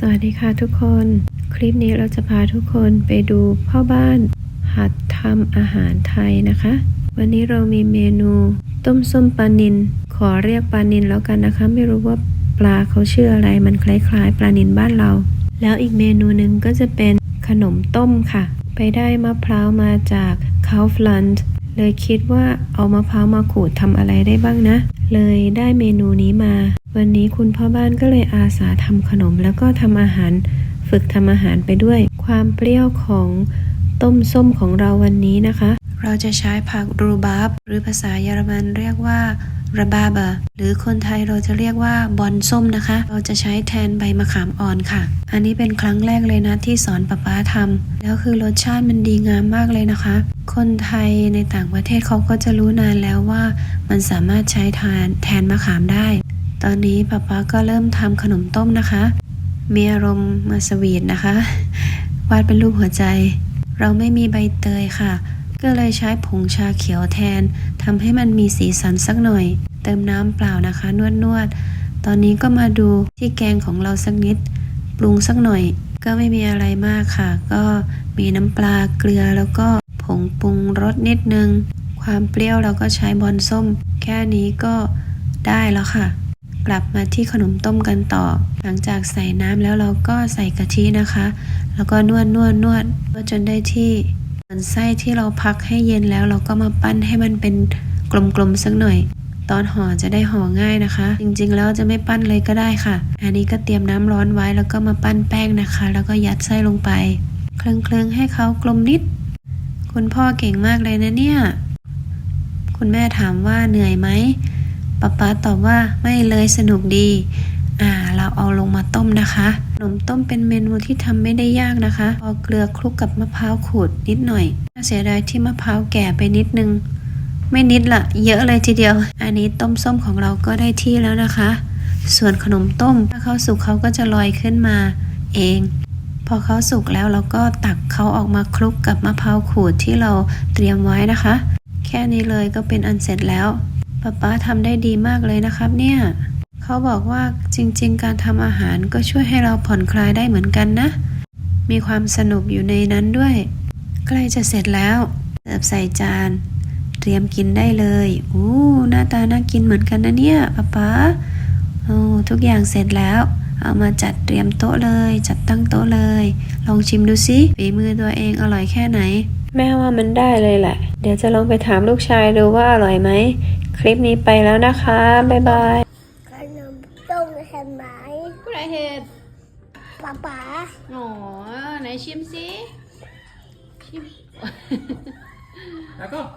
สวัสดีค่ะทุกคน คลิปนี้เราจะพาทุกคนไปดูพ่อบ้าน หัดทำอาหารไทยนะคะ วันนี้เรามีเมนู ต้มส้มปลานินขอเรียกปลานินแล้วกันนะคะ ไม่รู้ว่าปลาเขาชื่ออะไรมันคล้ายๆ ปลานินบ้านเรา แล้วอีกเมนูหนึ่งก็จะเป็นขนมต้มค่ะ ไปได้มะพร้าวมาจากคาฟลันด์เลยคิดว่าเอามะพร้าวมาขูดทำอะไรได้บ้างนะ เลยได้เมนูนี้มา วันนี้คุณพ่อบ้านก็เลยอาสาทำขนมแล้วก็ทำอาหารฝึกทำอาหารไปด้วย ความเปรี้ยวของต้มส้มของเราวันนี้นะคะ เราจะใช้ผักรูบาบหรือภาษาเยอรมันเรียกว่าระบาบะหรือคนไทยเราจะเรียกว่าบอนส้มนะคะ เราจะใช้แทนใบมะขามอ่อนค่ะ อันนี้เป็นครั้งแรกเลยนะที่สอนป๊าป๊าทำแล้วคือรสชาติมันดีงามมากเลยนะคะ คนไทยในต่างประเทศเขาก็จะรู้นานแล้วว่า มันสามารถใช้ทานแทนมะขามได้ ตอนนี้ป๊าป๊าก็เริ่มทำขนมต้มนะคะ มีอารมณ์มาสวีทนะคะ วาดเป็นรูปหัวใจ เราไม่มีใบเตยค่ะ ก็เลยใช้ผงชาเขียวแทนทำให้มันมีสีสันสักหน่อย เติมน้ำเปล่านะคะ นวดนวดตอนนี้ก็มาดูที่แกงของเราสักนิด ปรุงสักหน่อย ก็ไม่มีอะไรมากค่ะ ก็มีน้ำปลาเกลือแล้วก็ผงปรุงรสนิดนึง ความเปรี้ยวเราก็ใช้บอนส้ม แค่นี้ก็ได้แล้วค่ะ กลับมาที่ขนมต้มกันต่อ หลังจากใส่น้ำแล้วเราก็ใส่กะทินะคะ แล้วก็นวดนวดนวดนวดจนได้ที่ส่วนไส้ที่เราพักให้เย็นแล้วเราก็มาปั้นให้มันเป็นกลมๆสักหน่อย ตอนห่อจะได้ห่อง่ายนะคะ จริงๆแล้วจะไม่ปั้นเลยก็ได้ค่ะ อันนี้ก็เตรียมน้ำร้อนไว้แล้วก็มาปั้นแป้งนะคะ แล้วก็ยัดไส้ลงไป เคลิ้งๆให้เขากลมนิด คุณพ่อเก่งมากเลยนะเนี่ย คุณแม่ถามว่าเหนื่อยไหม ป๊าป๊าตอบว่าไม่เลยสนุกดี อ่า เราเอาลงมาต้มนะคะขนมต้มเป็นเมนูที่ทำไม่ได้ยากนะคะเอเกลือคลุกกับมะพร้าวขูดนิดหน่อยน่าเสียดายที่มะพร้าวแก่ไปนิดนึง ไม่นิดละเยอะเลยทีเดียว อันนี้ต้มส้มของเราก็ได้ที่แล้วนะคะ ส่วนขนมต้มถ้าเขาสุกเขาก็จะลอยขึ้นมาเอง พอเขาสุกแล้วเราก็ตักเขาออกมาคลุกกับมะพร้าวขูดที่เราเตรียมไว้นะคะ แค่นี้เลยก็เป็นอันเสร็จแล้ว ป๊าป๊าทำได้ดีมากเลยนะครับเนี่ยเขาบอกว่าจริง ๆ การทำอาหารก็ช่วยให้เราผ่อนคลายได้เหมือนกันนะ มีความสนุกอยู่ในนั้นด้วย ใกล้จะเสร็จแล้วเสิร์ฟใส่จาน เตรียมกินได้เลยอู้หน้าตาน่ากินเหมือนกันนะเนี่ยป๊าป๊าโอ้ทุกอย่างเสร็จแล้ว เอามาจัดเตรียมโต๊ะเลย จัดตั้งโต๊ะเลย ลองชิมดูสิฝีมือตัวเองอร่อยแค่ไหน แม่ว่ามันได้เลยแหละ เดี๋ยวจะลองไปถามลูกชายดูว่าอร่อยไหม คลิปนี้ไปแล้วนะคะ บ๊ายบายขนมต้มใช่ไหมผู้ใดเห็ดป๊าป๊าอ๋อไหนชิมสิชิม D'accord